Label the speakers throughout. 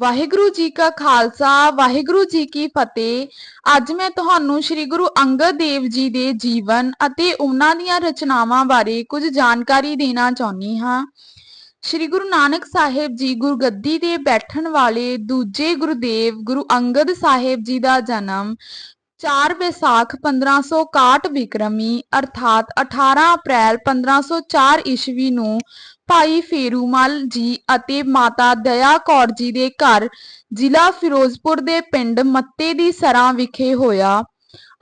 Speaker 1: ਵਾਹਿਗੁਰੂ ਜੀ ਕਾ ਖਾਲਸਾ, ਵਾਹਿਗੁਰੂ ਜੀ ਕੀ ਫਤਿਹ। ਅੱਜ ਮੈਂ ਤੁਹਾਨੂੰ ਸ੍ਰੀ ਗੁਰੂ ਅੰਗਦ ਦੇਵ ਜੀ ਦੇ ਜੀਵਨ ਅਤੇ ਉਹਨਾਂ ਦੀਆਂ ਰਚਨਾਵਾਂ ਬਾਰੇ ਕੁਝ ਜਾਣਕਾਰੀ ਦੇਣਾ ਚਾਹੁੰਦੀ ਹਾਂ। ਸ੍ਰੀ ਗੁਰੂ ਨਾਨਕ ਸਾਹਿਬ ਜੀ ਗੁਰਗੱਦੀ ਤੇ ਬੈਠਣ ਵਾਲੇ ਦੂਜੇ ਗੁਰਦੇਵ ਗੁਰੂ ਅੰਗਦ ਸਾਹਿਬ ਜੀ ਦਾ ਜਨਮ 4 ਵਿਸਾਖ 1561 ਵਿਕਰਮੀ, ਅਰਥਾਤ 18 ਅਪ੍ਰੈਲ 1504 ਈਸਵੀ ਨੂੰ ਭਾਈ ਫੇਰੂਮਲ ਜੀ ਅਤੇ ਮਾਤਾ ਦਇਆ ਕੌਰ ਜੀ ਦੇ ਘਰ, ਜ਼ਿਲ੍ਹਾ ਫਿਰੋਜ਼ਪੁਰ ਦੇ ਪਿੰਡ ਮੱਤੇ ਦੀ ਸਰਾਂ ਵਿਖੇ ਹੋਇਆ।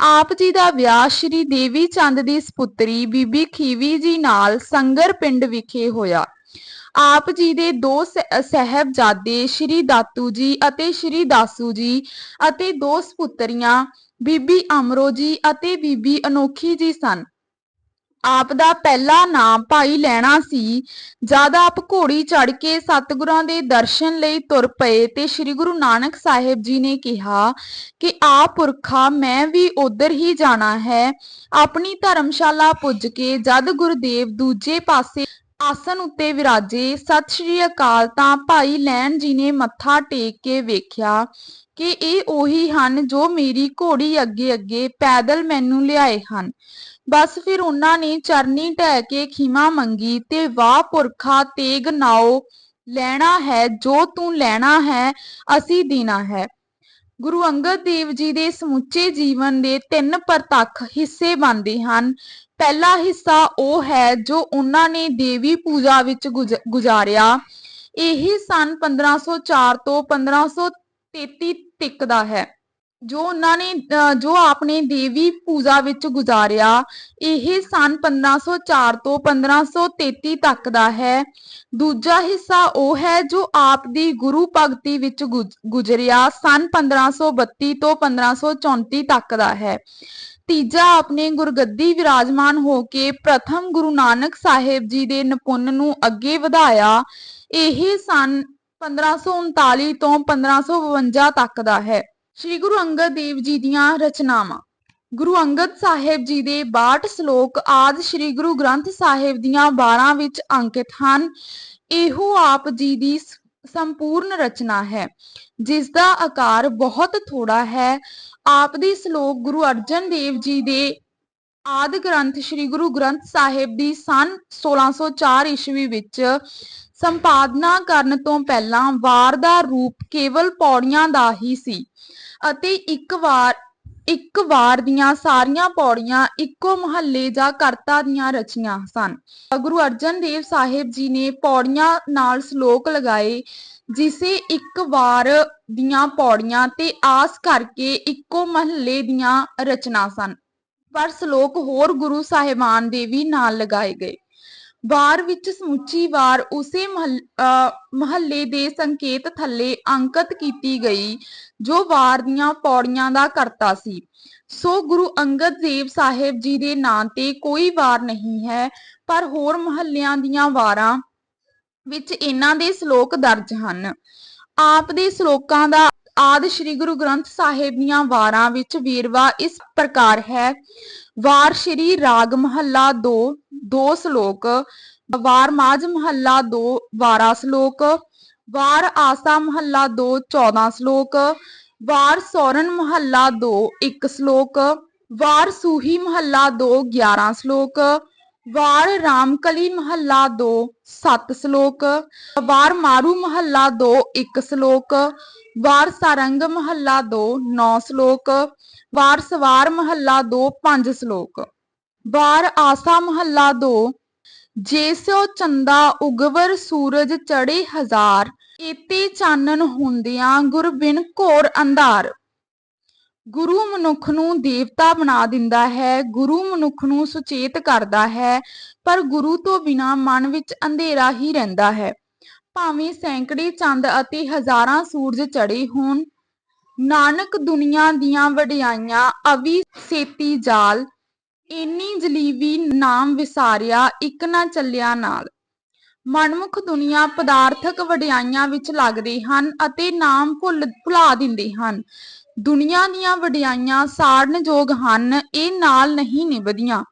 Speaker 1: ਆਪ ਜੀ ਦਾ ਵਿਆਹ ਸ਼੍ਰੀ ਦੇਵੀ ਚੰਦ ਦੀ ਸੁਪੁੱਤਰੀ ਬੀਬੀ ਖੀਵੀ ਜੀ ਨਾਲ ਸੰਗਰ ਪਿੰਡ ਵਿਖੇ ਹੋਇਆ। ਆਪ ਜੀ ਦੇ ਦੋ ਸ- ਸਾਹਿਬਜ਼ਾਦੇ ਸ਼੍ਰੀ ਦਾਤੂ ਜੀ ਅਤੇ ਸ਼੍ਰੀ ਦਾਸੂ ਜੀ ਅਤੇ ਦੋ ਸੁਪੁੱਤਰੀਆਂ ਬੀਬੀ ਅਮਰੋ ਜੀ ਅਤੇ ਬੀਬੀ ਅਨੋਖੀ ਜੀ ਸਨ। ਆਪ ਦਾ ਪਹਿਲਾ ਨਾਮ ਭਾਈ ਲੈਣਾ ਸੀ। ਜਦ ਆਪ ਘੋੜੀ ਚੜ ਕੇ ਸਤਿਗੁਰਾਂ ਦੇ ਦਰਸ਼ਨ ਲਈ ਤੁਰ ਪਏ ਤੇ ਸ੍ਰੀ ਗੁਰੂ ਨਾਨਕ ਸਾਹਿਬ ਜੀ ਨੇ ਕਿਹਾ ਕਿ, ਆ ਪੁਰਖਾ, ਮੈਂ ਵੀ ਉਧਰ ਹੀ ਜਾਣਾ ਹੈ। ਆਪਣੀ ਧਰਮਸ਼ਾਲਾ ਪੁੱਜ ਕੇ ਜਦ ਗੁਰਦੇਵ ਦੂਜੇ ਪਾਸੇ ਆਸਨ ਉੱਤੇ ਵਿਰਾਜੇ, ਸਤਿ ਸ਼੍ਰੀ ਅਕਾਲ। ਤਾਂ ਭਾਈ ਲੈਣ ਜੀ ਨੇ ਮੱਥਾ ਟੇਕ ਕੇ ਵੇਖਿਆ ਕਿ ਇਹ ਉਹੀ ਹਨ ਜੋ ਮੇਰੀ ਘੋੜੀ ਅੱਗੇ ਅੱਗੇ ਪੈਦਲ ਮੈਨੂੰ ਲਿਆਏ ਹਨ। ਬਸ ਫਿਰ ਉਹਨਾਂ ਨੇ ਚਰਨੀ ਢਹਿ ਕੇ ਖਿਮਾ ਮੰਗੀ ਤੇ ਵਾਹ ਪੁਰਖਾ ਤੇਗ ਨਾਓ, ਲੈਣਾ ਹੈ ਜੋ ਤੂੰ ਲੈਣਾ ਹੈ, ਅਸੀਂ ਦੇਣਾ ਹੈ। ਗੁਰੂ ਅੰਗਦ ਦੇਵ ਜੀ ਦੇ ਸਮੁੱਚੇ ਜੀਵਨ ਦੇ ਤਿੰਨ ਪ੍ਰਤੱਖ ਹਿੱਸੇ ਬਣਦੇ ਹਨ। ਪਹਿਲਾ ਹਿੱਸਾ ਉਹ ਹੈ ਜੋ ਉਹਨਾਂ ਨੇ ਦੇਵੀ ਪੂਜਾ ਵਿੱਚ ਗੁਜ਼- ਗੁਜ਼ਾਰਿਆ। ਇਹ ਸਨ 1504 ਤੋਂ 1533 ਤੱਕ ਦਾ ਹੈ। ਜੋ ਉਹਨਾਂ ਨੇ, ਅਹ, ਜੋ ਆਪਣੇ ਦੇਵੀ ਪੂਜਾ ਵਿੱਚ ਗੁਜ਼ਾਰਿਆ, ਇਹ ਸਨ 1504 ਤੋਂ 1533 ਤੱਕ ਦਾ ਹੈ। ਦੂਜਾ ਹਿੱਸਾ ਉਹ ਹੈ ਜੋ ਆਪ ਦੀ ਗੁਰੂ ਭਗਤੀ ਵਿੱਚ ਗੁਜ਼- ਗੁਜ਼ਰਿਆ, ਸਨ 1532 ਤੋਂ 1534 ਤੱਕ ਦਾ ਹੈ। ਤੀਜਾ ਆਪਣੇ ਗੁਰਗੱਦੀ ਵਿਰਾਜਮਾਨ ਹੋ ਕੇ ਪ੍ਰਥਮ ਗੁਰੂ ਨਾਨਕ ਸਾਹਿਬ ਜੀ ਦੇ ਨਿਪੁੰਨ ਨੂੰ ਅੱਗੇ ਵਧਾਇਆ, ਇਹ ਸਨ 1539 ਤੋਂ 1552 ਤੱਕ ਦਾ ਹੈ। ਸ੍ਰੀ ਗੁਰੂ ਅੰਗਦ ਦੇਵ ਜੀ ਦੀਆਂ ਰਚਨਾਵਾਂ। ਗੁਰੂ ਅੰਗਦ ਸਾਹਿਬ ਜੀ ਦੇ 62 ਸ਼ਲੋਕ ਆਦ ਸ੍ਰੀ ਗੁਰੂ ਗ੍ਰੰਥ ਸਾਹਿਬ ਦੀਆਂ 12 ਵਿੱਚ ਅੰਕਿਤ ਹਨ। ਇਹੋ ਆਪ ਜੀ ਦੀ ਸੰਪੂਰਨ ਰਚਨਾ ਹੈ, ਜਿਸ ਦਾ ਆਕਾਰ ਬਹੁਤ ਥੋੜਾ ਹੈ। ਆਪ ਦੀ ਸ਼ਲੋਕ ਗੁਰੂ ਅਰਜਨ ਦੇਵ ਜੀ ਦੇ ਆਦ ਗ੍ਰੰਥ ਸ੍ਰੀ ਗੁਰੂ ਗ੍ਰੰਥ ਸਾਹਿਬ ਦੀ ਸਨ 1604 ਈਸਵੀ ਵਿੱਚ ਸੰਪਾਦਨਾ ਕਰਨ ਤੋਂ ਪਹਿਲਾਂ ਵਾਰ ਦਾ ਰੂਪ ਕੇਵਲ ਪੌੜੀਆਂ ਦਾ ਹੀ ਸੀ। ਅਤੇ ਇੱਕ ਵਾਰ ਇੱਕ ਵਾਰ ਦੀਆਂ ਸਾਰੀਆਂ ਪੌੜੀਆਂ ਇੱਕੋ ਮਹੱਲੇ ਜਾਂ ਕਰਤਾ ਦੀਆਂ ਰਚੀਆਂ ਸਨ। ਗੁਰੂ ਅਰਜਨ ਦੇਵ ਸਾਹਿਬ ਜੀ ਨੇ ਪੌੜੀਆਂ ਨਾਲ ਸ਼ਲੋਕ ਲਗਾਏ, ਜਿਸੇ ਇੱਕ ਵਾਰ ਦੀਆਂ ਪੌੜੀਆਂ ਤੇ ਆਸ ਕਰਕੇ ਇੱਕੋ ਮਹੱਲੇ ਦੀਆਂ ਰਚਨਾ ਸਨ। ਪਰ ਸ਼ਲੋਕ ਹੋਰ ਗੁਰੂ ਸਾਹਿਬਾਨ ਦੇ ਵੀ ਨਾਲ ਲਗਾਏ ਗਏ। ਵਾਰ ਵਿੱਚ ਸਮੁੱਚੀ ਵਾਰ ਉਸੇ ਮਹੱਲੇ ਦੇ ਸੰਕੇਤ ਥੱਲੇ ਅੰਕਿਤ ਕੀਤੀ ਗਈ, ਜੋ ਵਾਰ ਦੀਆਂ ਪੌੜੀਆਂ ਦਾ ਕਰਤਾ ਸੀ। ਸੋ ਗੁਰੂ ਅੰਗਦ ਦੇਵ ਸਾਹਿਬ ਜੀ ਦੇ ਨਾਂ ਤੇ ਕੋਈ ਵਾਰ ਨਹੀਂ ਹੈ, ਪਰ ਹੋਰ ਮਹੱਲਿਆਂ ਦੀਆਂ ਵਾਰਾਂ ਵਿੱਚ ਇਹਨਾਂ ਦੇ ਸ਼ਲੋਕ ਦਰਜ ਹਨ। ਆਪ ਦੇ ਸ਼ਲੋਕਾਂ ਦਾ ਆਦਿ ਸ੍ਰੀ ਗੁਰੂ ਗ੍ਰੰਥ ਸਾਹਿਬ ਦੀਆਂ ਵਾਰਾਂ ਵਿੱਚ ਵੇਰਵਾ ਇਸ ਪ੍ਰਕਾਰ ਹੈ। ਵਾਰ ਸ਼੍ਰੀ ਰਾਗ ਮਹੱਲਾ 2 ਦੋ ਸ਼ਲੋਕ, ਵਾਰ ਮਾਝ ਮਹੱਲਾ 2 12 ਸ਼ਲੋਕ, ਵਾਰ ਆਸਾ ਮਹੱਲਾ 2 14 ਸ਼ਲੋਕ, ਵਾਰ ਸੌਰਨ ਮਹੱਲਾ 2 1 ਸ਼ਲੋਕ, ਵਾਰ ਸੂਹੀ ਮਹੱਲਾ 2 11 ਸ਼ਲੋਕ ਵਾਰ ਰਾਮਕਲੀ ਮਹੱਲਾ 2 7 ਸ਼ਲੋਕ, ਵਾਰ ਮਾਰੂ ਮਹੱਲਾ 2 1 ਸ਼ਲੋਕ, ਵਾਰ ਸਾਰੰਗ ਮਹੱਲਾ 2 9 ਸ਼ਲੋਕ, ਵਾਰ ਸਵਾਰ ਮਹੱਲਾ 2 5 ਸ਼ਲੋਕ। ਵਾਰ ਆਸਾ ਮਹੱਲਾ 2 ਜੇਸਿਓ ਚੰਦਾ ਉਗਵਰ ਸੂਰਜ ਚੜੇ ਹਜ਼ਾਰ ਏਤੇ ਚਾਨਣ ਹੁੰਦਿਆਂ ਗੁਰਬਿਨ ਘੋਰ ਅੰਧਾਰ। ਗੁਰੂ ਮਨੁੱਖ ਨੂੰ ਦੇਵਤਾ ਬਣਾ ਦਿੰਦਾ ਹੈ, ਗੁਰੂ ਮਨੁੱਖ ਨੂੰ ਸੁਚੇਤ ਕਰਦਾ ਹੈ, ਪਰ ਗੁਰੂ ਤੋਂ ਬਿਨਾ ਮਨ ਵਿੱਚ ਅੰਧੇਰਾ ਹੀ ਰਹਿੰਦਾ ਹੈ। ਭਾਵੇਂ ਸੈਂਕੜੇ ਚੰਦ ਅਤੇ ਹਜ਼ਾਰਾਂ ਸੂਰਜ ਚੜੇ ਹੋਣ, ਨਾਨਕ ਦੁਨੀਆ ਦੀਆਂ ਵਡਿਆਈਆਂ ਅਵੀ ਸੇਤੀ ਜਾਲ ਇੰਨੀ ਜਲੀਵੀ ਨਾਮ ਵਿਸਾਰਿਆ ਇੱਕ ਨਾ ਚੱਲਿਆ ਨਾਲ। ਮਨਮੁਖ ਦੁਨੀਆ ਪਦਾਰਥਕ ਵਡਿਆਈਆਂ ਵਿੱਚ ਲੱਗਦੇ ਹਨ ਅਤੇ ਨਾਮ ਭੁੱਲ ਭੁਲਾ ਦਿੰਦੇ ਹਨ। ਦੁਨੀਆ ਦੀਆਂ ਵਡਿਆਈਆਂ ਸਾੜਨਯੋਗ ਹਨ, ਇਹ ਨਾਲ ਨਹੀਂ ਨਿਭਦੀਆਂ।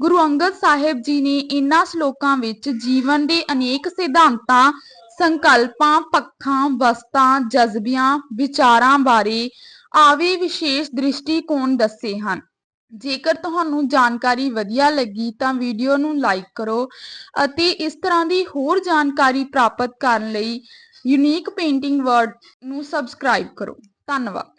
Speaker 1: ਗੁਰੂ ਅੰਗਦ ਸਾਹਿਬ ਜੀ ਨੇ ਇਨ੍ਹਾਂ ਸ਼ਲੋਕਾਂ ਵਿੱਚ ਜੀਵਨ ਦੇ ਅਨੇਕ ਸਿਧਾਂਤਾਂ, ਸੰਕਲਪਾਂ, ਪੱਖਾਂ, ਵਸਤਾਂ, ਜਜ਼ਬਿਆਂ, ਵਿਚਾਰਾਂ ਬਾਰੇ ਆਵੇ ਵਿਸ਼ੇਸ਼ ਦ੍ਰਿਸ਼ਟੀਕੋਣ ਦੱਸੇ ਹਨ। ਜੇਕਰ ਤੁਹਾਨੂੰ ਜਾਣਕਾਰੀ ਵਧੀਆ ਲੱਗੀ ਤਾਂ ਵੀਡੀਓ ਨੂੰ ਲਾਈਕ ਕਰੋ ਅਤੇ ਇਸ ਤਰ੍ਹਾਂ ਦੀ ਹੋਰ ਜਾਣਕਾਰੀ ਪ੍ਰਾਪਤ ਕਰਨ ਲਈ ਯੂਨੀਕ ਪੇਂਟਿੰਗ ਵਰਡ ਨੂੰ ਸਬਸਕ੍ਰਾਈਬ ਕਰੋ। ਧੰਨਵਾਦ।